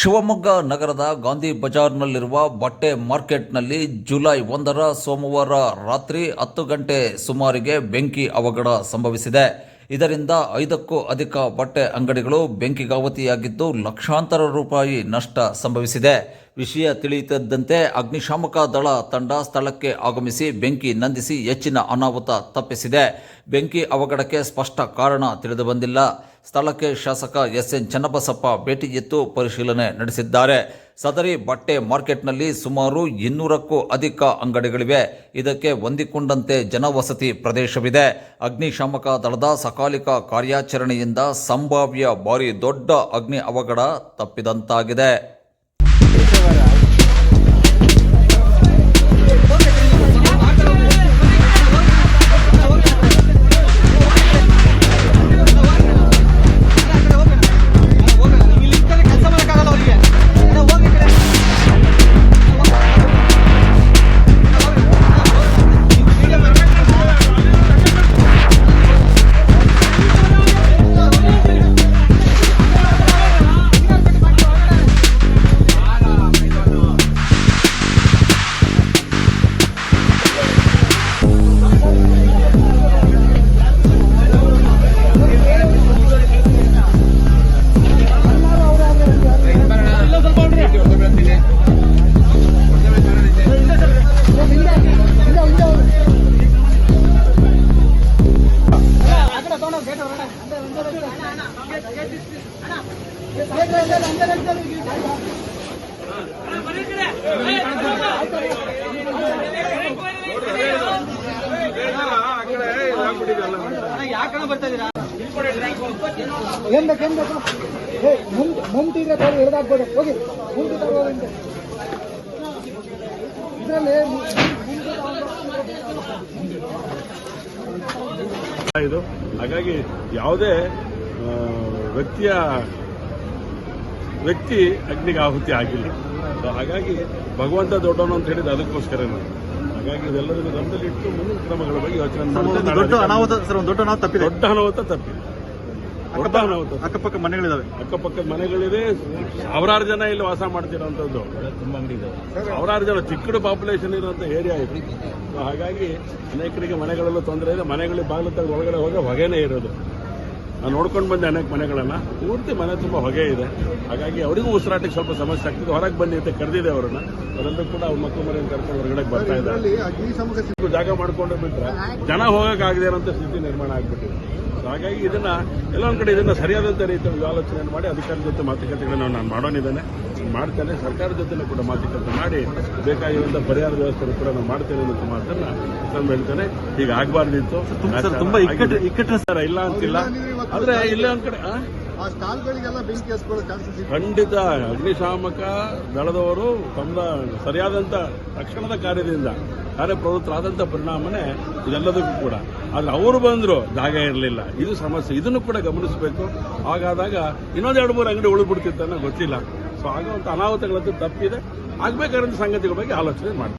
ಶಿವಮೊಗ್ಗ ನಗರದ ಗಾಂಧಿ ಬಜಾರ್ನಲ್ಲಿರುವ ಬಟ್ಟೆ ಮಾರ್ಕೆಟ್ನಲ್ಲಿ ಜುಲೈ ಒಂದರ ಸೋಮವಾರ ರಾತ್ರಿ ಹತ್ತು ಗಂಟೆ ಸುಮಾರಿಗೆ ಬೆಂಕಿ ಅವಘಡ ಸಂಭವಿಸಿದೆ. ಇದರಿಂದ ಐದಕ್ಕೂ ಅಧಿಕ ಬಟ್ಟೆ ಅಂಗಡಿಗಳು ಬೆಂಕಿಗಾವತಿಯಾಗಿದ್ದು ಲಕ್ಷಾಂತರ ರೂಪಾಯಿ ನಷ್ಟ ಸಂಭವಿಸಿದೆ. ವಿಷಯ ತಿಳಿಯುತ್ತಿದ್ದಂತೆ ಅಗ್ನಿಶಾಮಕ ದಳ ತಂಡ ಸ್ಥಳಕ್ಕೆ ಆಗಮಿಸಿ ಬೆಂಕಿ ನಂದಿಸಿ ಹೆಚ್ಚಿನ ಅನಾಹುತ ತಪ್ಪಿಸಿದೆ. ಬೆಂಕಿ ಅವಘಡಕ್ಕೆ ಸ್ಪಷ್ಟ ಕಾರಣ ತಿಳಿದು ಬಂದಿಲ್ಲ ಸ್ಥಳಕ್ಕೆ ಶಾಸಕ ಎಸ್ ಎನ್ ಚನ್ನಬಸಪ್ಪ ಭೇಟಿ ಎತ್ತು ಪರಿಶೀಲನೆ ನಡೆಸಿದ್ದಾರೆ. ಸದರಿ ಬಟ್ಟೆ ಮಾರ್ಕೆಟ್ನಲ್ಲಿ ಸುಮಾರು ಇನ್ನೂರಕ್ಕೂ ಅಧಿಕ ಅಂಗಡಿಗಳಿವೆ. ಇದಕ್ಕೆ ಹೊಂದಿಕೊಂಡಂತೆ ಜನವಸತಿ ಪ್ರದೇಶವಿದೆ. ಅಗ್ನಿಶಾಮಕ ದಳದ ಸಕಾಲಿಕ ಕಾರ್ಯಾಚರಣೆಯಿಂದ ಸಂಭಾವ್ಯ ಭಾರಿ ದೊಡ್ಡ ಅಗ್ನಿ ಅವಘಡ ತಪ್ಪಿದಂತಾಗಿದೆ. ಹಿಡ್ದಾಕ್ಬೋದು ಹೋಗಿ ಇದರಲ್ಲಿ ಇದು. ಹಾಗಾಗಿ ಯಾವುದೇ ವ್ಯಕ್ತಿಯ ವ್ಯಕ್ತಿ ಅಗ್ನಿಗೆ ಆಹುತಿ ಆಗಿಲ್ಲ. ಹಾಗಾಗಿ ಭಗವಂತ ದೊಡ್ಡವನು ಅಂತ ಹೇಳಿದ ಅದಕ್ಕೋಸ್ಕರನೇ ಹಾಗಾಗಿ ಇದೆಲ್ಲರಿಗೂ ಗಮನದಲ್ಲಿ ಇಟ್ಟು ಮುಂದಿನ ಕ್ರಮಗಳ ಬಗ್ಗೆ ಯೋಚನೆ ದೊಡ್ಡ ಅನಾಹುತ ಸರ್ ಒಂದು ದೊಡ್ಡ ಅನಾಹುತ ತಪ್ಪಿದೆ. ದೊಡ್ಡ ಅನಾಹುತ ತಪ್ಪಿದೆ. ದೊಡ್ಡ ಅನಾಹುತ ಅಕ್ಕಪಕ್ಕ ಮನೆಗಳಿದಾವೆ. ಅಕ್ಕಪಕ್ಕದ ಮನೆಗಳಿದೆ. ಸಾವಿರಾರು ಜನ ಇಲ್ಲಿ ವಾಸ ಮಾಡ್ತಿರೋಂಥದ್ದು. ಸಾವಿರಾರು ಜನ ಚಿಕ್ಕಡು ಪಾಪ್ಯುಲೇಷನ್ ಇರುವಂತ ಏರಿಯಾ ಇದೆ. ಸೊ ಹಾಗಾಗಿ ಅನೇಕರಿಗೆ ಮನೆಗಳಲ್ಲೂ ತೊಂದರೆ ಇದೆ. ಮನೆಗಳಿಗೆ ಬಾಗಿಲು ತೆಗೆದು ಒಳಗಡೆ ಹೋಗಿ ಹೊಗೆನೇ ಇರೋದು. ನಾನು ನೋಡ್ಕೊಂಡು ಬಂದೆ ಅನೇಕ ಮನೆಗಳನ್ನು. ಪೂರ್ತಿ ಮನೆ ತುಂಬ ಹೊಗೆ ಇದೆ. ಹಾಗಾಗಿ ಅವರಿಗೂ ಉಸಿರಾಟಕ್ಕೆ ಸ್ವಲ್ಪ ಸಮಸ್ಯೆ ಆಗ್ತಿದೆ ಹೊರಗೆ ಬನ್ನಿ ಅಂತ ಕರೆದಿದೆ ಅವರನ್ನ. ಅವರೆಲ್ಲರೂ ಕೂಡ ಅವ್ರ ಮಕ್ಕಳು ಮನೆಯನ್ನು ಕರ್ಕೊಂಡು ಹೊರಗಡೆ ಬರ್ತಾ ಇದ್ದಾರೆ. ಜಾಗ ಮಾಡ್ಕೊಂಡು ಬಿಟ್ಟರೆ ಜನ ಹೋಗೋಕ್ಕಾಗದೆ ಇರೋಂಥ ಸ್ಥಿತಿ ನಿರ್ಮಾಣ ಆಗ್ಬಿಟ್ಟಿದೆ. ಹಾಗಾಗಿ ಇದನ್ನ ಎಲ್ಲ ಒಂದು ಕಡೆ ಇದನ್ನ ಸರಿಯಾದಂಥ ರೀತಿಯಲ್ಲಿ ಆಲೋಚನೆ ಮಾಡಿ ಅಧಿಕಾರಿ ಜೊತೆ ಮಾತುಕತೆಗಳನ್ನು ನಾನು ಮಾಡೋನಿದ್ದೇನೆ. ಮಾಡ್ತೇನೆ. ಸರ್ಕಾರದ ಜೊತೆ ಕೂಡ ಮಾತುಕತೆ ಮಾಡಿ ಬೇಕಾಗಿರುವಂಥ ಪರಿಹಾರ ವ್ಯವಸ್ಥೆ ಕೂಡ ನಾನು ಮಾಡ್ತೇನೆ ಅನ್ನೋ ಮಾತನ್ನ ನಾನು ಹೇಳ್ತೇನೆ. ಈಗ ಆಗಬಾರ್ದಿತ್ತು. ತುಂಬ- ಸರ್, ತುಂಬಾ ಇಕ್ಕಟ್ಟು- ಸರ್ ಇಲ್ಲ ಅಂತಿಲ್ಲ. ಆದ್ರೆ ಇಲ್ಲ ಒಂದ್ ಕಡೆ ಆ? ಸ್ಟಾಲ್ಗಳಿಗೆಲ್ಲ ಬೆಂಕಿ ಹಚ್ಕೊಳ್ಳೋ ಚಾನ್ಸಸ್ ಖಂಡಿತ ಅಗ್ನಿಶಾಮಕ ದಳದವರು ತಮ್ಮ ಸರಿಯಾದಂತ ತಕ್ಷಣದ ಕಾರ್ಯದಿಂದ ಕಾರ್ಯಪ್ರವೃತ್ತರಾದಂತ ಪರಿಣಾಮನೇ ಇದೆಲ್ಲದಕ್ಕೂ ಕೂಡ. ಆದ್ರೆ ಅವರು ಬಂದ್ರು ಜಾಗ ಇರಲಿಲ್ಲ. ಇದು ಸಮಸ್ಯೆ. ಇದನ್ನು ಕೂಡ ಗಮನಿಸಬೇಕು. ಹಾಗಾದಾಗ ಇನ್ನೊಂದು ಎರಡು ಮೂರು ಅಂಗಡಿ ಉಳಿಬಿಡ್ತಿತ್ತು ಅನ್ನೋ ಗೊತ್ತಿಲ್ಲ. ಸೊ ಆಗುವಂತ ಅನಾಹುತಗಳಂತೂ ತಪ್ಪಿದೆ. ಆಗ್ಬೇಕಾದಂತ ಸಂಗತಿಗಳ ಬಗ್ಗೆ ಆಲೋಚನೆ ಮಾಡ್ತೀವಿ.